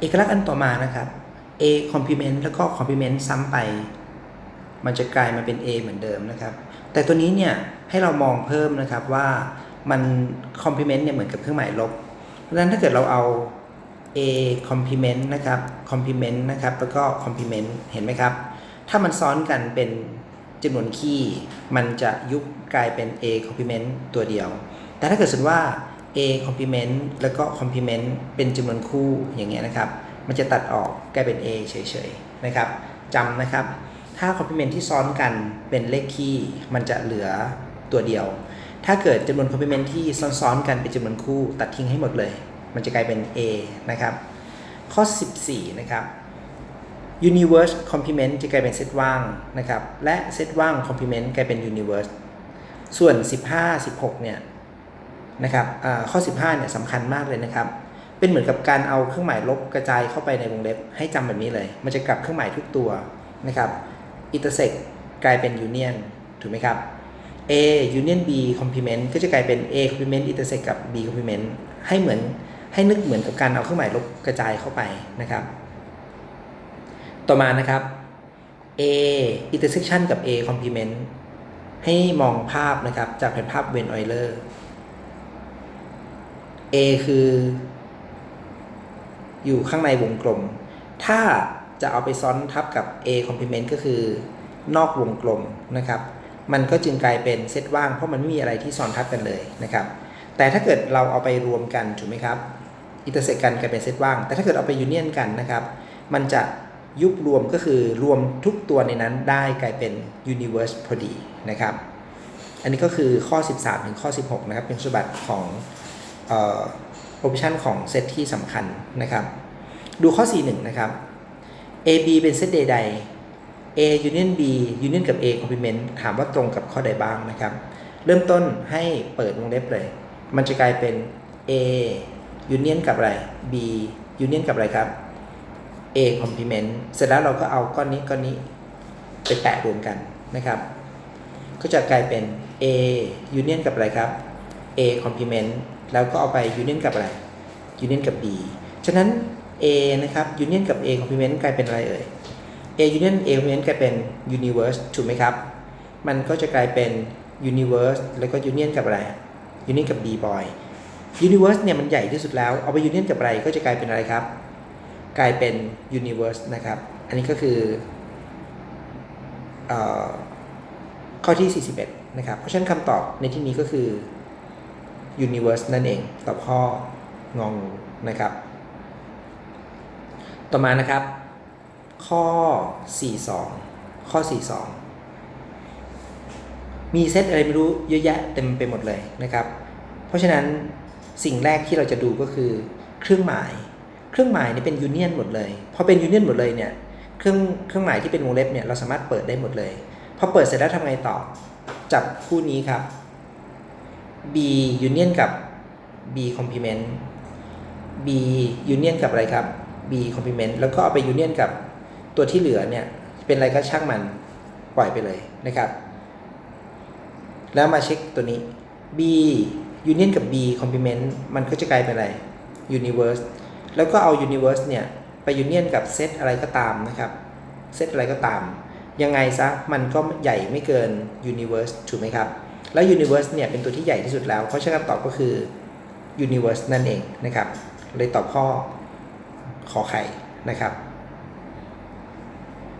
เอกลักษณ์อันต่อมานะครับ A complement แล้วก็ complement ซ้ำไป มันจะกลายมาเป็น A เหมือนเดิมนะครับ แต่ตัวนี้เนี่ยให้เรามองเพิ่มนะครับว่ามัน complement เนี่ยเหมือนกับเครื่องหมายลบ เพราะฉะนั้นถ้าเกิดเราเอา A complement นะครับ complement นะครับ แล้วก็ complement เห็นไหมครับ ถ้ามันซ้อนกันเป็นจำนวนคี่ มันจะยุบกลายเป็น A complement ตัวเดียว แต่ถ้าเกิดสมมติว่า A complement แล้วก็ complement เป็นจำนวนคู่อย่างเงี้ยนะครับ มันจะตัดออกกลายเป็น A เฉยๆนะครับจำนะครับ ถ้า complement ที่ซ้อนกันเป็นเลขคี่ มันจะเหลือตัวเดียว ถ้าเกิดจำนวน complement ที่ซ้อนๆกันเป็นจำนวนคู่ ตัดทิ้งให้หมดเลย มันจะกลายเป็น A นะครับ ข้อ 14 นะครับ universe complement จะกลายเป็นเซตว่างนะครับ และเซตว่าง complement กลายเป็น universe ส่วน 15 16 เนี่ย นะครับอ่าข้อ 15เนี่ยสำคัญมากเลยนะครับ เป็นเหมือนกับการเอาเครื่องหมายลบกระจายเข้าไปในวงเล็บให้จำแบบนี้เลย มันจะกลับเครื่องหมายทุกตัวนะครับ intersect กลายเป็น union ถูกไหมครับ A union B complement ก็จะกลายเป็น A complement intersect กับ B complement ให้เหมือนให้นึกเหมือนกับการเอาเครื่องหมายลบกระจายเข้าไปนะครับ ต่อมานะครับ A intersection กับ A complement ให้มองภาพนะครับจากแผนภาพเวนออยเลอร์ A คือ อยู่ข้างในวงกลม ถ้าจะเอาไปซ้อนทับกับ A complement ก็คือนอกวงกลมนะครับ มันก็จึงกลายเป็นเซตว่างเพราะมันไม่มีอะไรที่ซ้อนทับกันเลยนะครับ แต่ถ้าเกิดเราเอาไปรวมกันถูกไหมครับอินเตอร์เซกกันกลายเป็นเซตว่าง แต่ถ้าเกิดเอาไปยูเนียนกันนะครับ มันจะยุบรวมก็คือรวมทุกตัวในนั้นได้กลายเป็น universe พอดีนะครับ อันนี้ก็คือข้อ 13 ถึงข้อ 16 นะครับ เป็นสมบัติของ ออ option ของเซตที่สำคัญนะครับ ดูข้อ 41 นะครับ A B เป็นเซตใดๆ A union B union กับ A complement ถามว่าตรงกับข้อใดบ้างนะครับ เริ่มต้นให้เปิดวงเล็บเลย มันจะกลายเป็น A union กับอะไร B union กับอะไรครับ A complement เสร็จแล้วเราก็เอาก้อนนี้ก้อนนี้ไปแปะรวมกันนะครับ ก็จะกลายเป็น A union กับอะไรครับ A complement แล้วก็เอาไป union กับอะไร union กับ B ฉะนั้น A นะครับ union กับ A complement กลายเป็นอะไรเอ่ย A union A complement กลายเป็น universe ถูกไหมครับ มันก็จะกลายเป็น universe แล้วก็ union กับอะไร union กับ B boy universe เนี่ยมันใหญ่ที่สุดแล้ว เอาไป union กับอะไรก็จะกลายเป็นอะไรครับ กลายเป็น universe นะครับ อันนี้ก็คือเออข้อที่ 41 นะครับ เพราะฉะนั้นคำตอบในที่นี้ก็คือ universe นั่นเองตอบข้ององนะครับ ต่อมานะครับ ข้อ 42 ข้อ 42 มีเซตอะไรไม่รู้เยอะแยะเต็มไปหมดเลยนะครับ เพราะฉะนั้นสิ่งแรกที่เราจะดูก็คือเครื่องหมาย เครื่องหมายนี่เป็นยูเนียนหมดเลยพอเป็นยูเนียนหมดเลยเนี่ยเครื่องเครื่องหมายที่เป็นวงเล็บเนี่ยเราสามารถเปิดได้หมดเลยพอเปิดเสร็จแล้วทำไงต่อ จับคู่นี้ครับ B union กับ B complement B union กับอะไรครับ B complement แล้วก็เอาไป union กับตัวที่เหลือเนี่ย เป็นอะไรก็ช่างมันปล่อยไปเลยนะครับ แล้วมาเช็คตัวนี้ B union กับ B complement มันก็จะกลายเป็นอะไร universe แล้วก็เอา universe เนี่ยไป union กับเซตอะไรก็ตามนะครับ เซตอะไรก็ตาม ยังไงซะมันก็ใหญ่ไม่เกิน universe ถูกไหมครับ แล้ว universe เนี่ยเป็นตัวที่ใหญ่ที่สุดแล้ว เพราะฉะนั้นคำตอบก็คือ universe นั่นเองนะครับ เลยตอบข้อขอไข่นะครับ